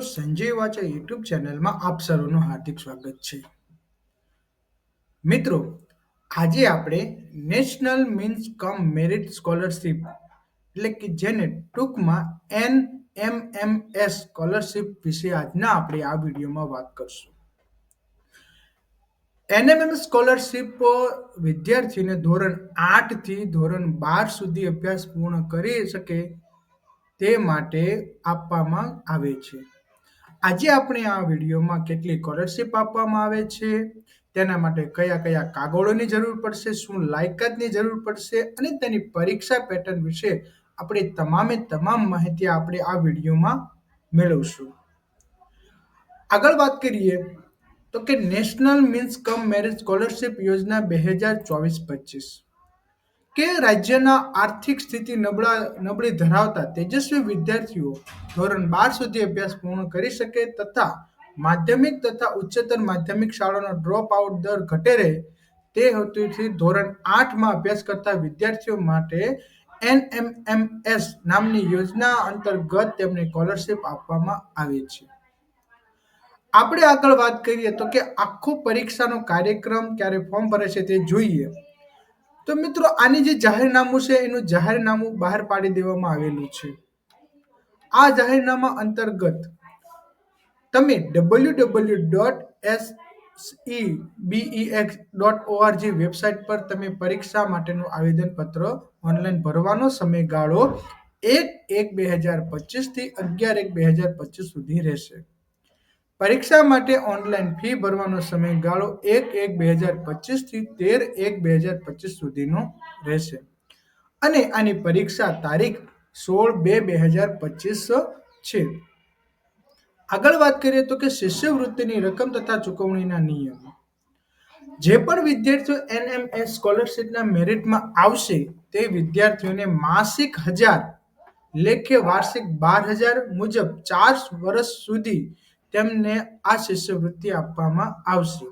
Sanjay વાચા YouTube ચેનલમાં આપ સર્વનું હાર્દિક સ્વાગત છે. મિત્રો, આજે આપણે national means cum merit scholarship, એટલે કે જેને ટૂંકમાં N M M S scholarship વિશે આજના આપણે આ વિડીયોમાં વાત કરશું. એનએમએમ સ્કોલરશિપ વિદ્યાર્થીને ધોરણ આઠથી ધોરણ બાર સુધી અભ્યાસ પૂર્ણ કરી શકે તે માટે આપવામાં આવે છે. આજે આપણે આ વિડીયોમાં કેટલી સ્કોલરશીપ આપવામાં આવે છે, તેના માટે કયા કયા કાગળોની જરૂર પડશે, શું લાયકાતની જરૂર પડશે અને તેની પરીક્ષા પેટર્ન વિશે આપણે તમામે તમામ માહિતી આપણે આ વિડીયોમાં મેળવશું. આગળ વાત કરીએ તો કે national means cum merit scholarship યોજના બે હજાર ચોવીસ પચીસ. કે રાજ્યના આર્થિક સ્થિતિ નબળા, નબળી ધરાવતા તેજસ્વી વિદ્યાર્થીઓ ધોરણ બાર સુધી અભ્યાસ પૂર્ણ કરી શકે તથા માધ્યમિક તથા ઉચ્ચતર માધ્યમિક શાળાનો ડ્રોપ આઉટ દર ઘટે રહે તે હેતુથી ધોરણ આઠમાં અભ્યાસ કરતા વિદ્યાર્થીઓ માટે એનએમએમએસ નામની યોજના અંતર્ગત તેમને સ્કોલરશિપ આપવામાં આવે છે. આપણે આગળ વાત કરીએ તો કે આખો પરીક્ષાનો કાર્યક્રમ ક્યારે ફોર્મ ભરે છે તે જોઈએ. તો મિત્રો, આની જે જાહેરનામું છે, એનું જાહેરનામું બહાર પાડી દેવામાં આવેલું છે. આ જાહેરનામા અંતર્ગત તમે W W dot S E B E X dot O R G website પર તમે પરીક્ષા માટેનું આવેદનપત્ર ઓનલાઈન ભરવાનો સમયગાળો એક એક બે હજાર પચીસથી અગિયાર એક બે હજાર પચીસ સુધી રહેશે. પરીક્ષા માટે ઓનલાઈન ફી ભરવાનો સમયગાળો એક એક બે હજાર પચીસથી તેર એક બે હજાર પચીસ સુધીનો રહેશે. અને આની પરીક્ષા તારીખ સોળ બે બે હજાર પચીસ છે. આગળ વાત કરીએ તો કે શિષ્યવૃત્તિની રકમ તથા ચૂકવણીના નિયમો. જે પણ વિદ્યાર્થીઓ એનએમએસ સ્કોલરશીપના મેરિટમાં આવશે તે વિદ્યાર્થીઓને માસિક હજાર, લેખે વાર્ષિક બાર હજાર મુજબ ચાર વર્ષ સુધી તેમને આ શિષ્યવૃત્તિ આપવામાં આવશે.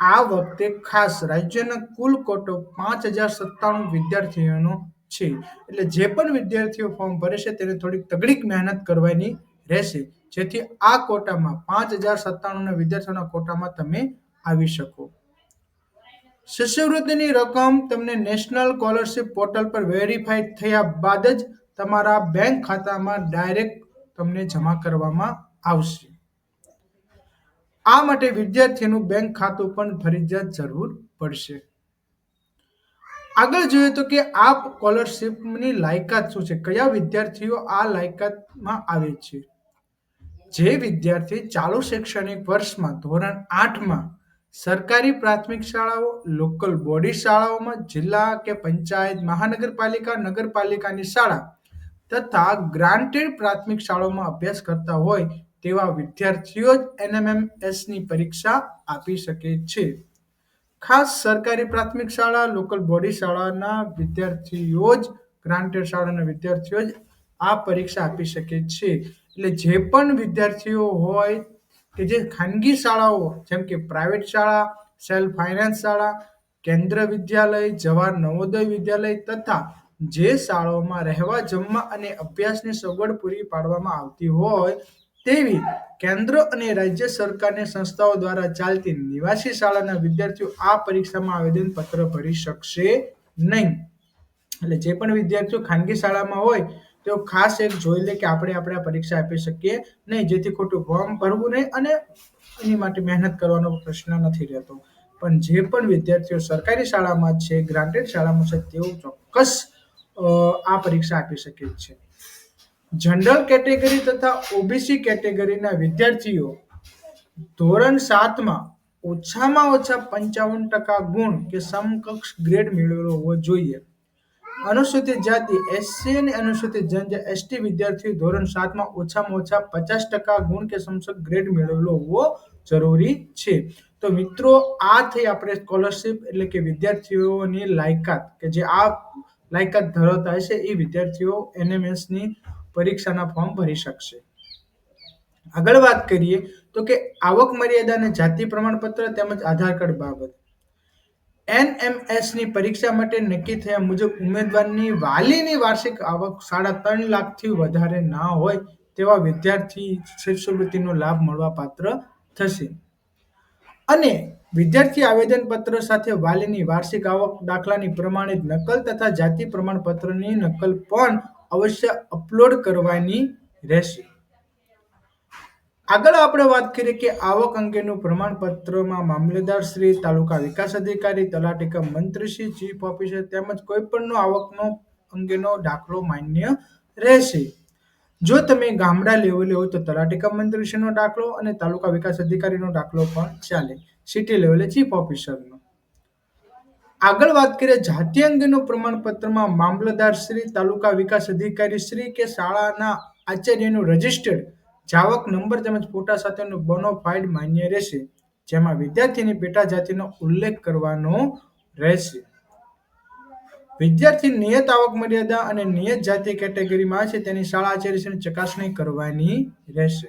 આ વખતે ખાસ રાજ્યના કુલ કોટો પાંચ હજાર સત્તાણું વિદ્યાર્થીઓનો છે. એટલે જે પણ વિદ્યાર્થીઓ ફોર્મ ભરે છે તેને થોડીક તગડીક મહેનત કરવાની રહેશે. જેથી આ કોટામાં પાંચ હજાર સત્તાણું વિદ્યાર્થીઓના કોટામાં તમે આવી શકો. શિષ્યવૃત્તિની રકમ તમને નેશનલ સ્કોલરશિપ પોર્ટલ પર વેરીફાઈ થયા બાદ જ તમારા બેંક ખાતામાં ડાયરેક્ટ તમને જમા કરવામાં આવશે. આ માટે વિદ્યાર્થીનું બેંક ખાતું પણ ફરજિયાત જરૂર પડશે. આગળ જોઈએ તો કે આ સ્કોલરશિપની લાયકાત શું છે? કયા વિદ્યાર્થીઓ આ લાયકાતમાં આવે છે? જે વિદ્યાર્થી ચાલુ શૈક્ષણિક વર્ષમાં ધોરણ આઠમાં સરકારી પ્રાથમિક શાળાઓ, લોકલ બોડી શાળાઓમાં જિલ્લા કે પંચાયત, મહાનગરપાલિકા, નગરપાલિકાની શાળા તથા ગ્રાન્ટેડ પ્રાથમિક શાળાઓમાં અભ્યાસ કરતા હોય તેવા વિદ્યાર્થીઓ જ એનએમએમએસની પરીક્ષા આપી શકે છે. ખાસ સરકારી પ્રાથમિક શાળા, લોકલ બોડી શાળાના વિદ્યાર્થીઓ જ, ગ્રાન્ટેડ શાળાના વિદ્યાર્થીઓ જ આ પરીક્ષા આપી શકે છે. એટલે જે પણ વિદ્યાર્થીઓ હોય કે જે ખાનગી શાળાઓ, જેમ કે પ્રાઇવેટ શાળા, સેલ્ફ ફાઇનાન્સ શાળા, કેન્દ્ર વિદ્યાલય, જવાહર નવોદય વિદ્યાલય તથા જે શાળાઓમાં રહેવા, જમવા અને અભ્યાસની સગવડ પૂરી પાડવામાં આવતી હોય તેવી કેન્દ્ર અને રાજ્ય સરકારની સંસ્થાઓ દ્વારા ચાલતી નિવાસી શાળાના વિદ્યાર્થીઓ આ પરીક્ષામાં આવેદનપત્ર ભરી શકશે નહીં. એટલે જે પણ વિદ્યાર્થીઓ ખાનગી શાળામાં હોય, તેઓ ખાસ એક જોઈ લે કે આપણે આપણે આ પરીક્ષા આપી શકીએ નહીં, જેથી ખોટું ફોર્મ ભરવું નહીં અને એની માટે મહેનત કરવાનો પ્રશ્ન નથી રહેતો. પણ જે પણ વિદ્યાર્થીઓ સરકારી શાળામાં છે, ગ્રાન્ટેડ શાળામાં છે, તેઓ ચોક્કસ આ પરીક્ષા આપી શકે છે. જનરલ કેટેગરી તથા ઓબીસી કેટેગરીના વિદ્યાર્થીઓ ધોરણ સાતમાં ઓછામાં ઓછા પંચાવન ટકા ગુણ કે સમકક્ષ ગ્રેડ મેળવેલો હોવો જોઈએ. અનુસૂચિત જાતિ એસસી અને અનુસૂચિત જનજાતિ એસટી વિદ્યાર્થીઓ ધોરણ સાતમાં ઓછામાં ઓછા પચાસ ટકા ગુણ કે સમકક્ષ ગ્રેડ મેળવેલો હોવો જરૂરી છે. તો મિત્રો, આ થઈ આપણે સ્કોલરશિપ એટલે કે વિદ્યાર્થીઓની લાયકાત કે જે આ લાયકાત ધરાવતા હશે એ વિદ્યાર્થીઓ એનએમએસની પરીક્ષાના ફોર્મ ભરી શકશે. આગળ વાત કરીએ તો કે આવક મર્યાદા અને જાતિ પ્રમાણપત્ર તેમજ આધાર કાર્ડ બાબત. એનએમએસની પરીક્ષા માટે નક્કી થયા મુજબ ઉમેદવારની વાલીની વાર્ષિક આવક સાડા ત્રણ લાખથી વધારે ના હોય તેવા વિદ્યાર્થી શિષ્યવૃત્તિનો લાભ મળવા પાત્ર થશે. અને વિદ્યાર્થી આવેદનપત્ર સાથે વાલીની વાર્ષિક આવક દાખલાની પ્રમાણિત નકલ તથા જાતિ પ્રમાણપત્રની નકલ પણ અવશ્ય અપલોડ કરવાની રહેશે. આગળ આપણે વાત કરીએ કે આવક અંગેનું પ્રમાણપત્રમાં મામલેદાર શ્રી તાલુકા વિકાસ અધિકારી તલાટી મંત્રીશ્રી મંત્રી ચીફ ઓફિસર તેમજ કોઈ પણનો આવકનો અંગેનો દાખલો માન્ય રહેશે. જો તમે ગામડા લેવલે હોય તો તલાટીકમ મંત્રીશ્રીનો દાખલો અને તાલુકા વિકાસ અધિકારીનો દાખલો પણ ચાલે. સિટી લેવલે ચીફ ઓફિસરનો. આગળ વાત કરીએ જાતિ અંગેનું પ્રમાણપત્રમાં મામલતદાર શ્રી, તાલુકા વિકાસ અધિકારી શ્રી કે શાળાના આચાર્યનું રજિસ્ટર્ડ જાવક નંબર તેમજ ફોટા સાથેનો બોનોફાઇડ માન્ય રહેશે, જેમાં વિદ્યાર્થીની પેટા જાતિનો ઉલ્લેખ કરવાનો રહેશે. વિદ્યાર્થી નિયત આવક મર્યાદા અને નિયત જાતિ કેટેગરીમાં છે તેની શાળા આચાર્યશ્રીની ચકાસણી કરવાની રહેશે.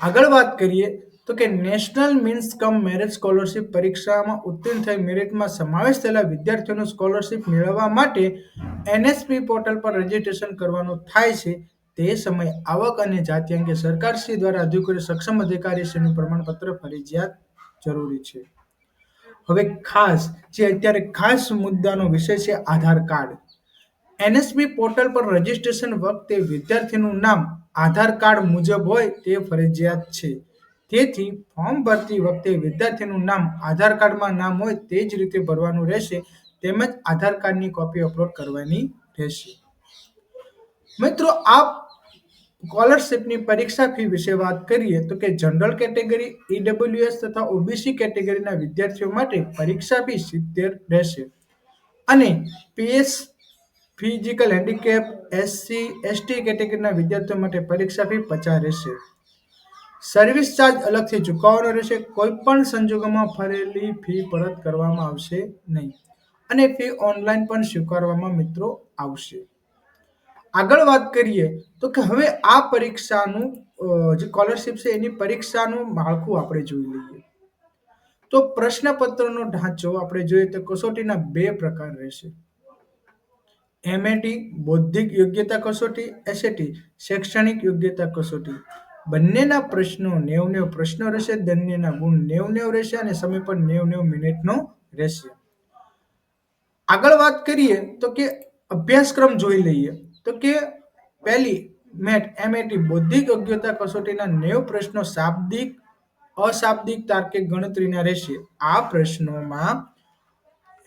આગળ વાત કરીએ તો કે national means cum merit scholarship પરીક્ષામાં ઉત્તીર્ણ થઈ મેરિટમાં સમાવેશ થયેલા વિદ્યાર્થીઓનું સ્કોલરશિપ મેળવવા માટે એનએસપી પોર્ટલ પર રજીસ્ટ્રેશન કરવાનું થાય છે. તે સમયે આવક અને જાતિ અંગે સરકારશ્રી દ્વારા અધિકૃત સક્ષમ અધિકારીશ્રીનું પ્રમાણપત્ર ફરજિયાત જરૂરી છે. હવે ખાસ, જે અત્યારે ખાસ મુદ્દાનો વિષય છે Aadhaar card. N S B portal પર રજીસ્ટ્રેશન વખતે વિદ્યાર્થીનું નામ, આધાર કાર્ડ મુજબ હોય તે ફરજિયાત છે. તેથી ફોર્મ ભરતી વખતે વિદ્યાર્થીનું નામ આધાર કાર્ડમાં નામ હોય તે જ રીતે ભરવાનું રહેશે, તેમજ આધાર કાર્ડની કોપી અપલોડ કરવાની રહેશે. મિત્રો આ સ્કોલરશિપની પરીક્ષા ફી વિશે વાત કરીએ તો કે general category E W S તથા ઓબીસી કેટેગરીના વિદ્યાર્થીઓ માટે પરીક્ષા ફી સિત્તેર રહેશે. અને P S physical handicap S C S T કેટેગરીના વિદ્યાર્થીઓ માટે પરીક્ષા ફી પચાસ રહેશે. સર્વિસ ચાર્જ અલગથી ચૂકવવાનો રહેશે. કોઈ પણ સંજોગોમાં ફરેલી ફી પરત કરવામાં આવશે નહીં અને ફી ઓનલાઈન પણ સ્વીકારવામાં મિત્રો આવશે. આગળ વાત કરીએ તો કે હવે આ પરીક્ષાનું જે સ્કોલરશિપ છે એની પરીક્ષાનું માળખું આપણે જોઈ લઈએ. તો પ્રશ્નપત્રનો ઢાંચો આપણે જોઈએ તો કસોટીના બે પ્રકાર રહેશે. એમએટી બૌદ્ધિક યોગ્યતા કસોટી. એસએટી શૈક્ષણિક યોગ્યતા કસોટી. બંનેના પ્રશ્નો નેવ નેવ પ્રશ્નો રહેશે બંનેના ગુણ નેવ નેવ રહેશે અને સમય પણ નેવ નેવ મિનિટનો રહેશે. આગળ વાત કરીએ તો કે અભ્યાસક્રમ જોઈ લઈએ. તો કે પહેલી, મેટ એમએટી બૌદ્ધિક યોગ્યતા કસોટીના નેવ પ્રશ્નો શાબ્દિક, અશાબ્દિક તાર્કિક ગણતરીના રહેશે. આ પ્રશ્નોમાં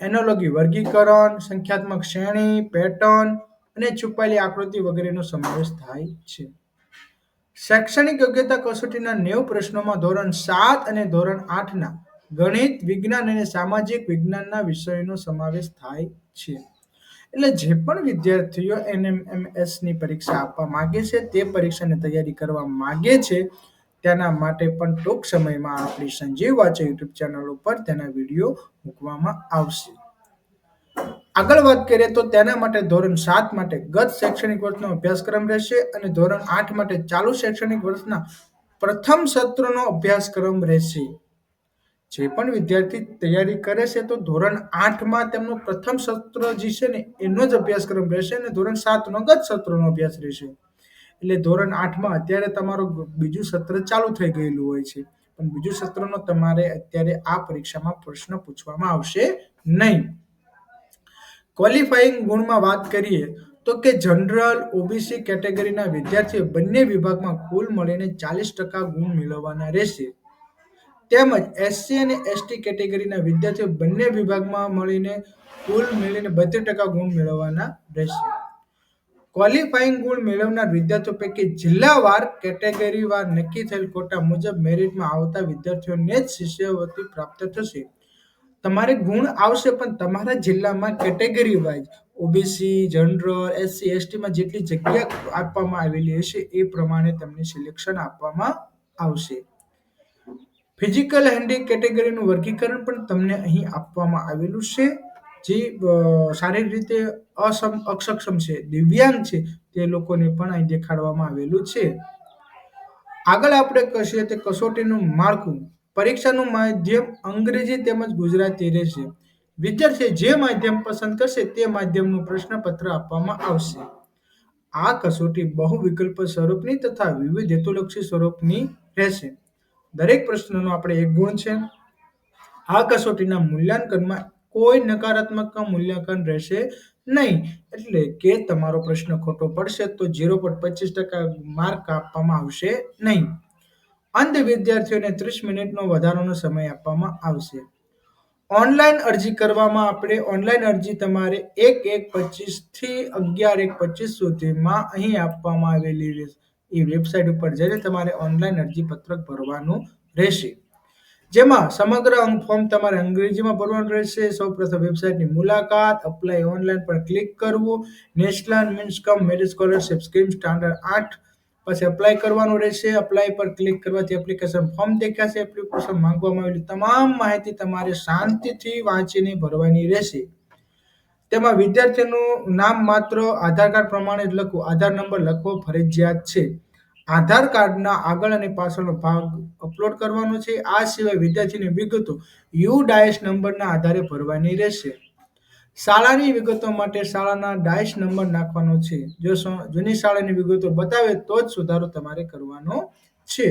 એનોલોગી વર્ગીકરણ, સંખ્યાત્મક શ્રેણી, પેટર્ન અને છુપાયેલી આકૃતિ વગેરેનો સમાવેશ થાય છે. શૈક્ષણિક યોગ્યતા કસોટીના નેવ પ્રશ્નોમાં ધોરણ સાત અને ધોરણ આઠના ગણિત, વિજ્ઞાન અને સામાજિક વિજ્ઞાનના વિષયોનો સમાવેશ થાય છે. એટલે જે પણ વિદ્યાર્થીઓ એનએમએમએસની પરીક્ષા આપવા માંગે છે, તે પરીક્ષાની તૈયારી કરવા માગે છે, તેના માટે પણ ટૂંક સમયમાં આપણી સંજીવ વાચે યુટ્યુબ ચેનલ ઉપર તેના વીડિયો મૂકવામાં આવશે. આગળ વાત કરીએ તો તેના માટે ધોરણ સાત માટે ગત શૈક્ષણિક વર્ષનો અભ્યાસક્રમ રહેશે અને ધોરણ આઠ માટે ચાલુ શૈક્ષણિક વર્ષના પ્રથમ સત્રનો અભ્યાસક્રમ રહેશે. જે પણ વિદ્યાર્થી તૈયારી કરે છે તો ધોરણ આઠમાં તેમનો પ્રથમ સત્ર જે છે ને, એનો જ અભ્યાસક્રમ રહેશે અને ધોરણ સાતનો ગત સત્રનો અભ્યાસ રહેશે. એટલે ધોરણ આઠમાં અત્યારે તમારું બીજું સત્ર ચાલુ થઈ ગયેલું હોય છે. પણ બીજું સત્રનો તમારે અત્યારે આ પરીક્ષામાં પ્રશ્ન પૂછવામાં આવશે નહીં. ક્વોલિફાઈંગ ગુણમાં વાત કરીએ તો કે જનરલ ઓબીસી કેટેગરીના વિદ્યાર્થીઓ બંને વિભાગમાં કુલ મળીને ચાલીસ ટકા ગુણ મેળવવાના રહેશે. તેમજ એસસી અને એસટી કેટેગરીના વિદ્યાર્થીઓ બંને વિભાગમાં મળીને કુલ મળીને બત્રીસ ટકા ગુણ મેળવવાના રહેશે. ક્વોલિફાઈંગ ગુણ મેળવનાર વિદ્યાર્થીઓ પૈકી જિલ્લાવાર કેટેગરીવાર નક્કી થયેલ કોટા મુજબ મેરિટમાં આવતા વિદ્યાર્થીઓને જ શિષ્યવૃત્તિ પ્રાપ્ત થશે. તમારે ગુણ આવશે, પણ તમારા જિલ્લામાં category wise O B C general S C એસટીમાં જેટલી જગ્યા આપવામાં આવેલી હશે, એ પ્રમાણે તમને સિલેક્શન આપવામાં આવશે. ફિઝિકલ હેન્ડી કેટેગરીનું વર્ગીકરણ પણ તમને અહીં આપવામાં આવેલું છે. જે શારીરિક રીતે અસમ, અક્ષક્ષમ છે, દિવ્યાંગ છે, તે લોકોને પણ અહીં દેખાડવામાં આવેલું છે. આગળ આપણે કહીએ તે કસોટીનું માળખું. પરીક્ષાનું માધ્યમ અંગ્રેજી તેમજ ગુજરાતી રહેશે. વિદ્યાર્થી જે માધ્યમ પસંદ કરશે તે માધ્યમનું પ્રશ્નપત્ર આપવામાં આવશે. આ કસોટી બહુ વિકલ્પ સ્વરૂપની તથા વિવિધ હેતુલક્ષી સ્વરૂપની રહેશે. દરેક પ્રશ્નનો આપણે એક ગુણ છે. આ કસોટીના મૂલ્યાંકનમાં કોઈ નકારાત્મક મૂલ્યાંકન રહેશે નહીં. એટલે કે તમારો પ્રશ્ન ખોટો પડશે તો ઝીરો પોઈન્ટ પચીસ ટકા માર્ક આપવામાં આવશે નહીં. અંધ વિદ્યાર્થીઓને ત્રીસ મિનિટનો વધારાનો સમય આપવામાં આવશે. ઓનલાઈન અરજી કરવામાં આપણે ઓનલાઈન અરજી તમારે એક એક પચીસથી અગિયાર એક પચીસ સુધીમાં અહીં આપવામાં આવેલી. એ વેબસાઇટ ઉપર જઈને તમારે ઓનલાઈન અરજી પત્રક ભરવાનું રહેશે. જેમાં સમગ્ર અંગ ફોર્મ તમારે અંગ્રેજીમાં ભરવાનું રહેશે. સૌપ્રથમ વેબસાઇટની મુલાકાત અપ્લાય ઓનલાઈન પર ક્લિક કરવું. National means cum merit scholarship scheme standard આઠ પછી એપ્લાય કરવાનું રહેશે. એપ્લાય પર ક્લિક કરવાથી એપ્લિકેશન ફોર્મ દેખાશે. એપ્લિકેશન માંગવામાં આવેલી તમામ માહિતી તમારે શાંતિથી વાંચીને ભરવાની રહેશે. તેમાં વિદ્યાર્થીનું નામ માત્ર આધાર કાર્ડ પ્રમાણે જ લખવું આધાર નંબર લખવો ફરજિયાત છે. આધાર કાર્ડના આગળ અને પાછળનો ભાગ અપલોડ કરવાનો છે. આ સિવાય વિદ્યાર્થીની વિગતો યુ ડાયસ નંબરના આધારે ભરવાની રહેશે. શાળાની વિગતો માટે શાળાના ડાયસ નંબર નાખવાનો છે. જો જૂની શાળાની વિગતો બતાવે તો જ સુધારો તમારે કરવાનો છે.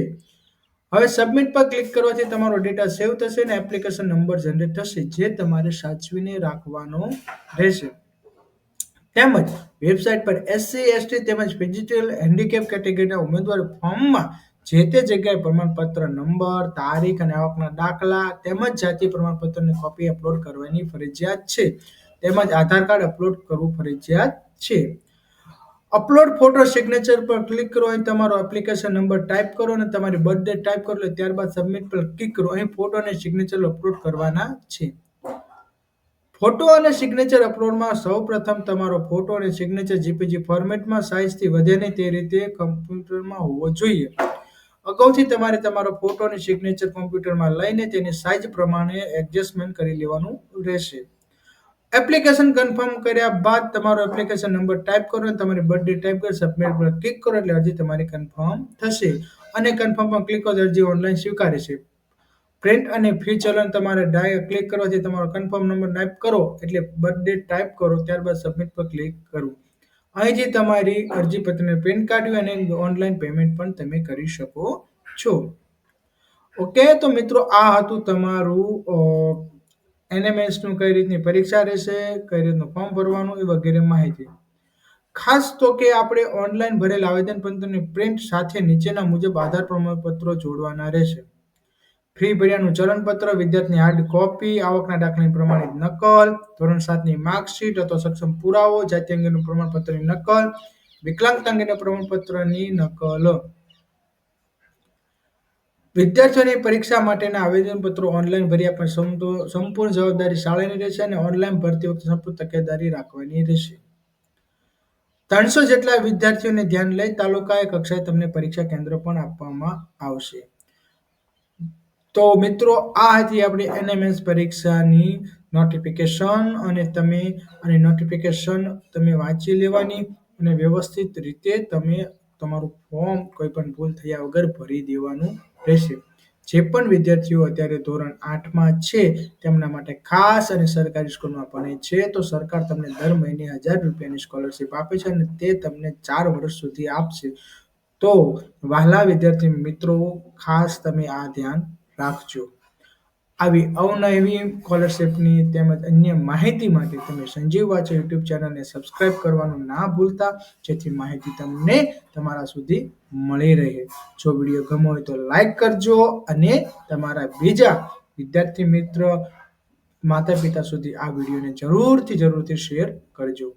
હવે સબમિટ પર ક્લિક કરવાથી તમારો ડેટા સેવ થશે અને એપ્લિકેશન નંબર જનરેટ થશે, જે તમારે સાચવીને રાખવાનો રહેશે. તેમજ વેબસાઇટ પર એસસી એસટી તેમજ ફિઝિકલ હેન્ડીકેપ કેટેગરીના ઉમેદવાર ફોર્મમાં જે તે જગ્યાએ પ્રમાણપત્ર નંબર, તારીખ અને આવકના દાખલા તેમજ જાતિ પ્રમાણપત્રની કોપી અપલોડ કરવાની ફરજિયાત છે. તેમજ આધાર કાર્ડ અપલોડ કરવું ફરજિયાત છે. અપલોડ ફોટો સિગ્નેચર પર ક્લિક કરો, અહીં તમારો એપ્લિકેશન નંબર ટાઈપ કરો અને તમારી બર્થ ડેટ ટાઈપ કરો એટલે ત્યારબાદ સબમિટ પર ક્લિક કરો. અહીં ફોટો અને સિગ્નેચર અપલોડ કરવાના છે. ફોટો અને સિગ્નેચર અપલોડમાં સૌપ્રથમ તમારો ફોટો અને સિગ્નેચર જીપીજી ફોર્મેટમાં સાઇઝથી વધે નહીં તે રીતે કમ્પ્યુટરમાં હોવો જોઈએ. અગાઉથી તમારે તમારો ફોટો અને સિગ્નેચર કોમ્પ્યુટરમાં લઈને તેની સાઇઝ પ્રમાણે એડજસ્ટમેન્ટ કરી લેવાનું રહેશે. એપ્લિકેશન કન્ફર્મ કર્યા બાદ તમારો એપ્લિકેશન નંબર ટાઈપ કરો અને તમારી બર્થડે ટાઈપ કરી સબમિટ પર ક્લિક કરો એટલે અરજી તમારી કન્ફર્મ થશે. અને કન્ફર્મ પર ક્લિક કરો અરજી ઓનલાઈન સ્વીકારે છે પ્રિન્ટ અને ફી ચલણ તમારે ડાય ક્લિક કરવાથી તમારો કન્ફર્મ નંબર ટાઈપ કરો એટલે બર્થડે ટાઈપ કરો, ત્યારબાદ સબમિટ પર ક્લિક કરો. અહીંથી તમારી અરજી પત્રને પ્રિન્ટ કાઢ્યું અને ઓનલાઈન પેમેન્ટ પણ તમે કરી શકો છો. ઓકે તો મિત્રો આ હતું તમારું એનએમએસનું કઈ રીતની પરીક્ષા રહેશે, કઈ રીતનું ફોર્મ ભરવાનું એ વગેરે માહિતી. ખાસ તો કે આપણે ઓનલાઈન ભરેલ આવેદનપત્રની પ્રિન્ટ સાથે નીચેના મુજબ આધાર પ્રમાણપત્રો જોડવાના રહેશે. ફી ભર્યાનું ચલણપત્ર વિદ્યાર્થીની હાર્ડ કોપી આવકના દાખલાની પ્રમાણિત નકલ, ધોરણ સાતની માર્કશીટ અથવા સક્ષમ પુરાવો, જાતિ અંગેનું પ્રમાણપત્રની નકલ, વિકલાંગતા અંગેના પ્રમાણપત્રની નકલ. વિદ્યાર્થીઓની પરીક્ષા માટેના આવેદનપત્રો ઓનલાઈન ભર્યા પણ સંપૂર્ણ જવાબદારી શાળાની રહેશે અને ઓનલાઈન ભરતી વખતે સંપૂર્ણ તકેદારી રાખવાની રહેશે. ત્રણસો જેટલા વિદ્યાર્થીઓને ધ્યાન લઈ તાલુકાએ કક્ષાએ તમને પરીક્ષા કેન્દ્ર પણ આપવામાં આવશે. તો મિત્રો, આ હતી આપણી એનએમએસ પરીક્ષાની નોટિફિકેશન અને તમે, અને નોટિફિકેશન તમે વાંચી લેવાની અને વ્યવસ્થિત રીતે તમે તમારું ફોર્મ કોઈ પણ ભૂલ થયા વગર ભરી દેવાનું રહેશે. જે પણ વિદ્યાર્થીઓ અત્યારે ધોરણ આઠમાં છે, તેમના માટે ખાસ અને સરકારી સ્કૂલમાં ભણે છે, તો સરકાર તમને દર મહિને હજાર રૂપિયાની સ્કોલરશિપ આપે છે અને તે તમને ચાર વર્ષ સુધી આપશે. તો વહાલા વિદ્યાર્થી મિત્રો, ખાસ તમે આ ધ્યાન રાખજો. આવી અવનવી સ્કોલરશિપની તેમજ અન્ય માહિતી માટે તમે સંજીવ વાચો યુટ્યુબ ચેનલને સબસ્ક્રાઇબ કરવાનું ના ભૂલતા, જેથી માહિતી તમને તમારા સુધી મળી રહે. જો વીડિયો ગમો હોય તો લાઈક કરજો અને તમારા બીજા વિદ્યાર્થી મિત્ર માતા પિતા સુધી આ વિડીયોને જરૂરથી જરૂરથી શેર કરજો.